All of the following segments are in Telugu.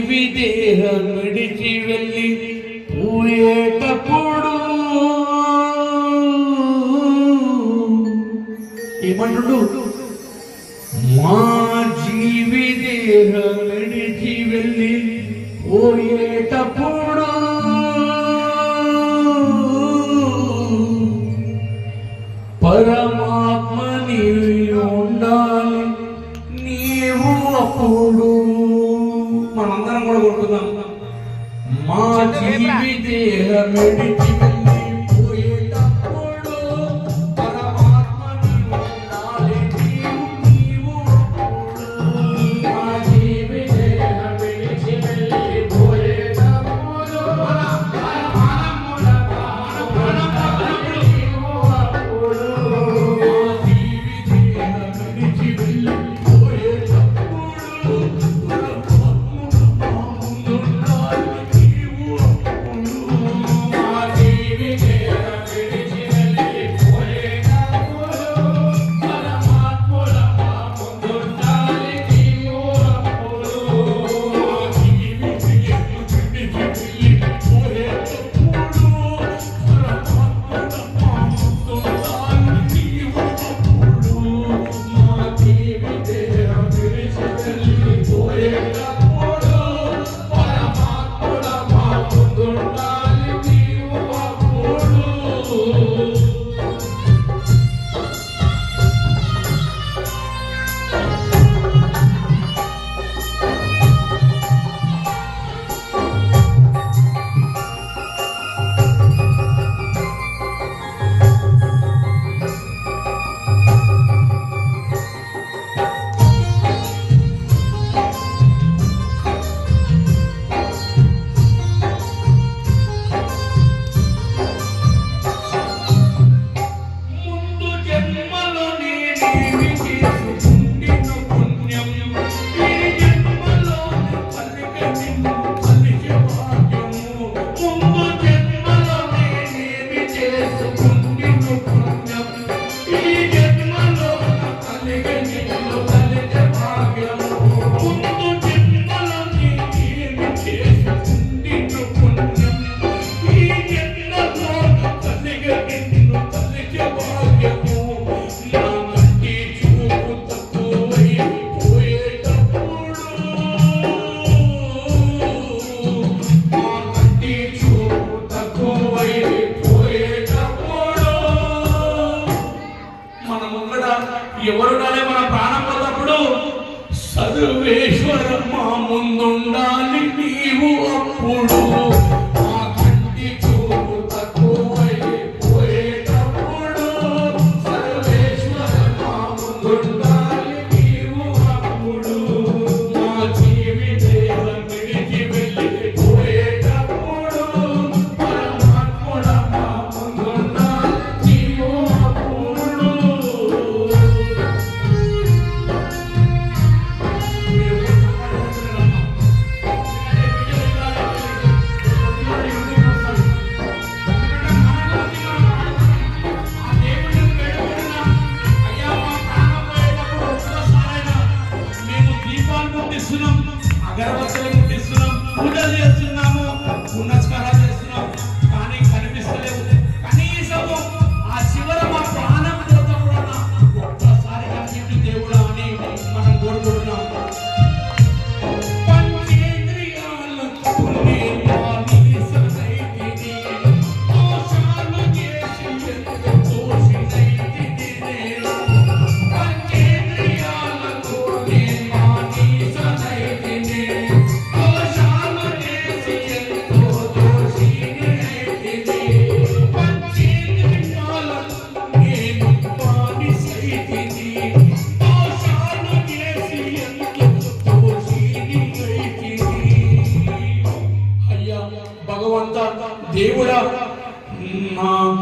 വിദേഹമിടിച്ചി വെല്ലി కూడా కొడుతున్నాం మా జీవితే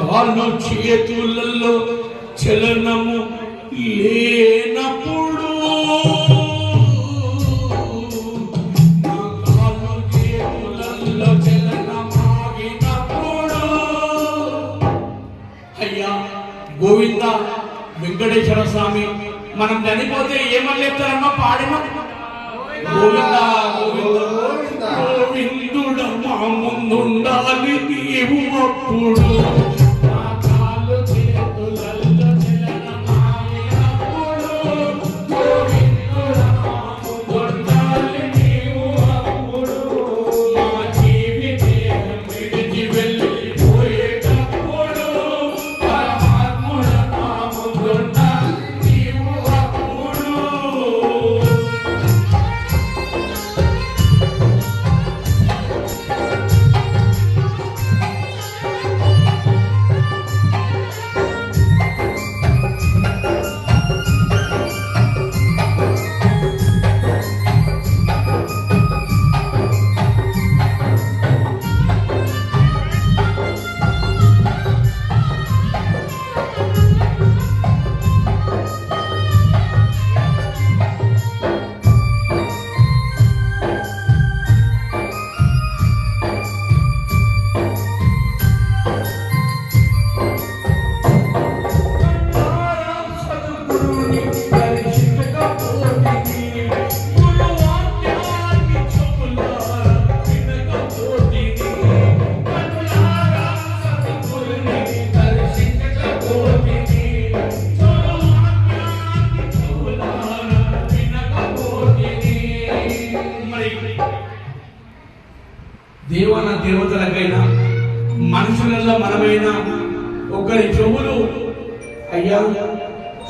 కాళ్ళు చేతులలో చలనము లేనప్పుడు అయ్యా గోవింద వెంకటేశ్వర స్వామి మనం చనిపోతే ఏమని చెప్తారమ్మా పాడిన గోవింద గోవింద గోవిందుడమ్మా ముందుండాలి నీవు అప్పుడు.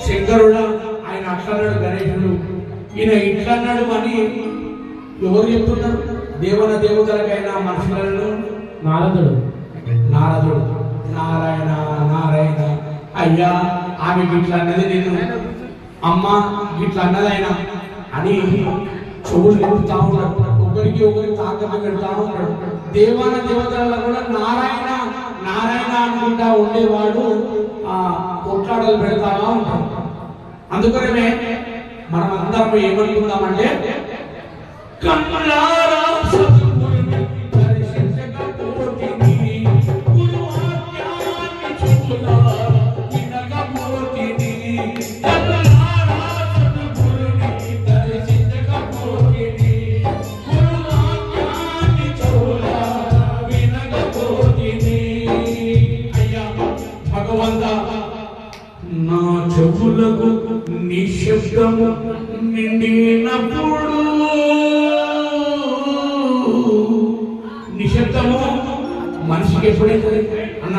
శంకరుడ ఆయన అట్లన్నాడు గణేశుడు. ఈయన ఇట్లన్నాడు అని ఎవరు చెప్తున్నారు? దేవన దేవతలకైనా మనుషులను? నారదుడు. నారదుడు. నారాయణ నారాయణ. అయ్యా ఆమె ఇట్లా అన్నది నేను అమ్మ ఇట్లా అన్నది ఆయన అని చెవులు నింపుతా ఉన్నాడు ఒకరికి ఒకరికి తాకట్టు పెడతా ఉన్నాడు దేవాన దేవతలలో కూడా నారాయణ నారాయణ అనుకుంటా ఉండేవాడు. కొట్లాడలు పెడతా ఉంటాం అందుకనే మనం అందరం ఏమనుకుందామంటే కన్నులా నిశ్శబ్దము నిండినప్పుడు. నిశ్శబ్దము మనిషికి ఎప్పుడైతుంది? అన్న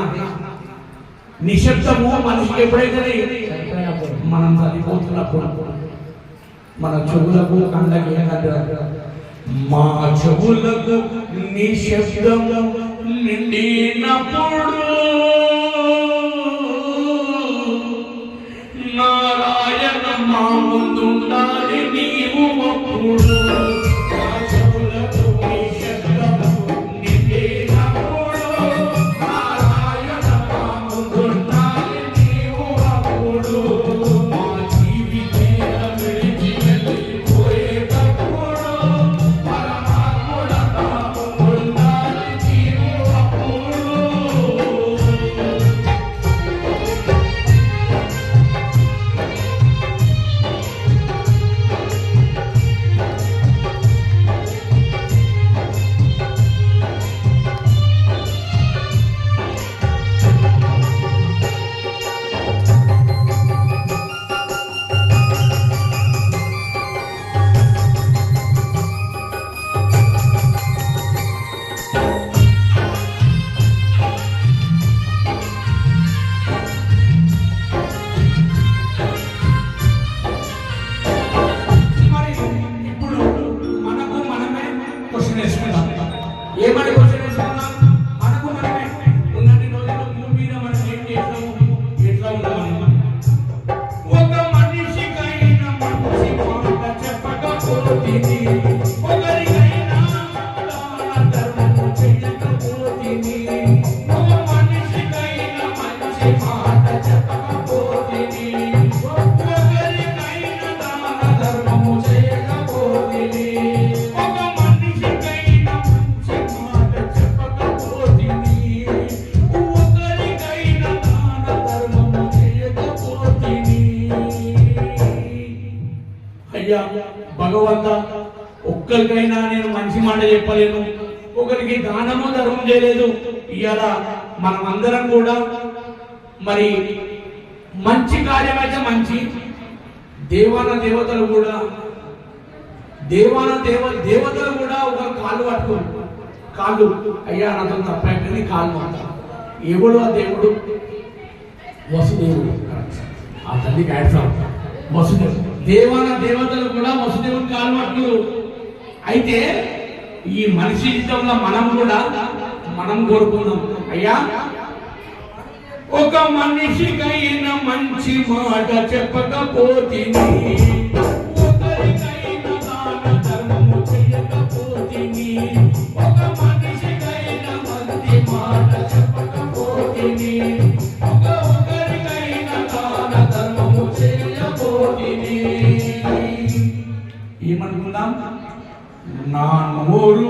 నిశ్శబ్దము మనిషికి ఎప్పుడైతుంది? మనం చనిపోతున్నప్పుడు. మన చెవులకు కండకి మా చెవులకు నిశ్శబ్దము నిండినప్పుడు. చేయలేదు. ఇవాళ మనమందరం కూడా మరి మంచి కార్యమైతే మంచి. దేవాన దేవతలు కూడా దేవాన దేవ దేవతలు కూడా ఒక కాళ్ళు పట్టుకోరు. కాళ్ళు. అయ్యా నాతో తప్పైపోయింది కాళ్ళు అంటారు ఎవడు ఆ దేవుడు? వసుదేవుడు. ఆ తల్లికి యాడ్సాం వసుదేవుడు. దేవాన దేవతలు కూడా వసుదేవుడు కాళ్ళు పట్టుకోరు. అయితే ఈ మనిషి జీవితంలో మనం కూడా మనం కోరుకుందాం. అయ్యా ఒక మనిషికైన మంచి మాట చెప్పకపోతిని ఒకరికైన దాన ధర్మము చేయకపోతిని ఒక మనిషికైన మంచి మాట చెప్పకపోతిని ఒక ఒకరికైన దాన ధర్మము చేయకపోతిని. ఏమనుకుందాం? నా నోరు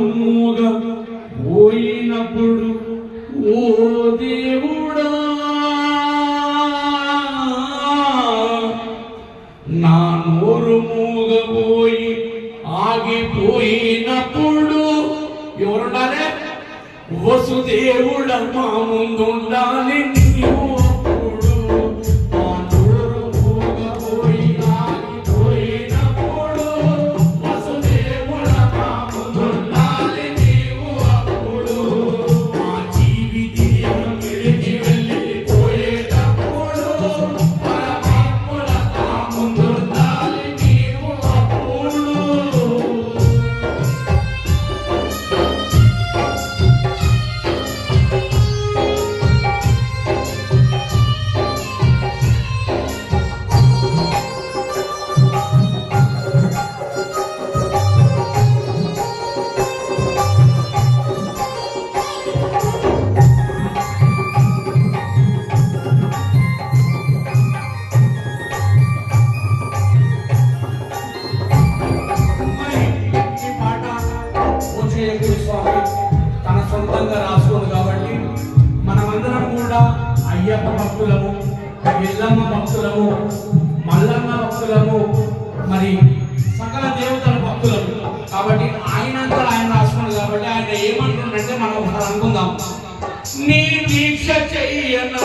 వసుదేవుడ మా ముందుండాలి నీవు. ఎల్లమ్మ భక్తులము మల్లమ్మ భక్తులము మరి సకల దేవతల భక్తులము. కాబట్టి ఆయనంతా ఆయన రాసుకున్నాడు కాబట్టి ఆయన ఏమంటుండంటే మనం అనుకుందాం. నీ దీక్ష చెయ్యను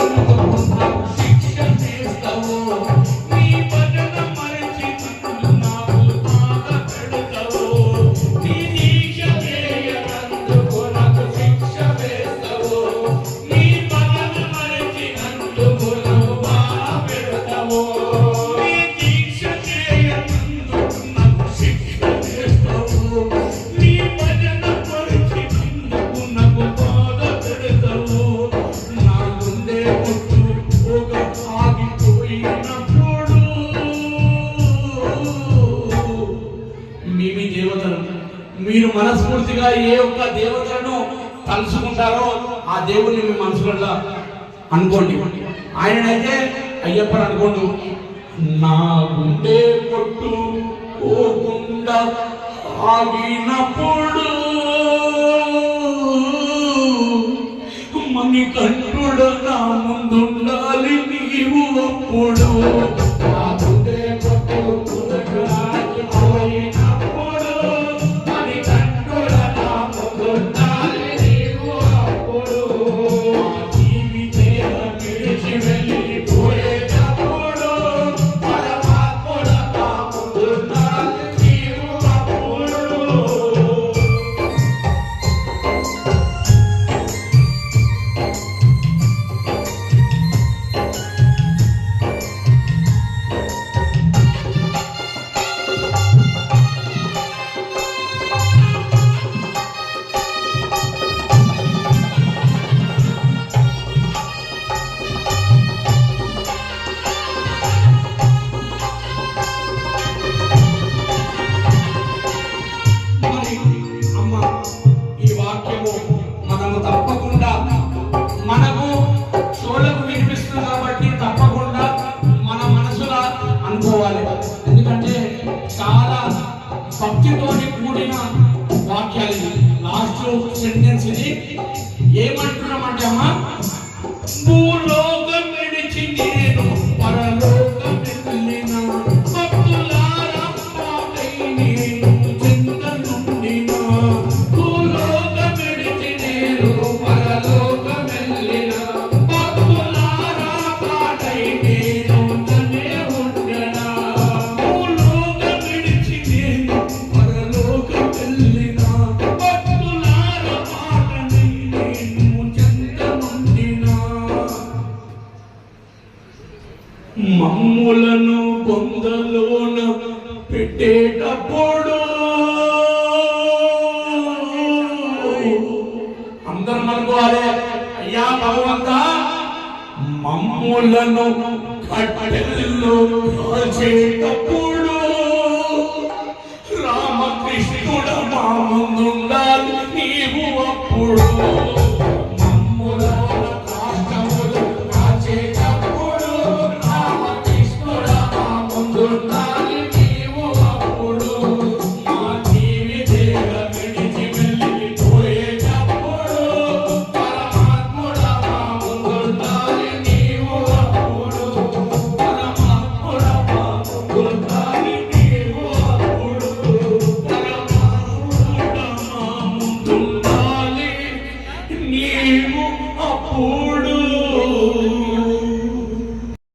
ఆ దేవుణ్ణి మీ మనసులలో అనుకోండి. ఆయననైతే అయ్యప్పని అనుకోండు నా గుండె కొట్టు పోకుండా ఆగినప్పుడు మని కంటుడ నా ముందుండాలి నీవు అప్పుడు. మమ్ములను పొందలోన పెట్టేటప్పుడు అందరం అనుకోవాలి. అయ్యా భగవంత మమ్ములను కట్టేటప్పుడు కాల్చేటప్పుడు రామకృష్ణుడ మా ముందుండాలి నీవు అప్పుడు.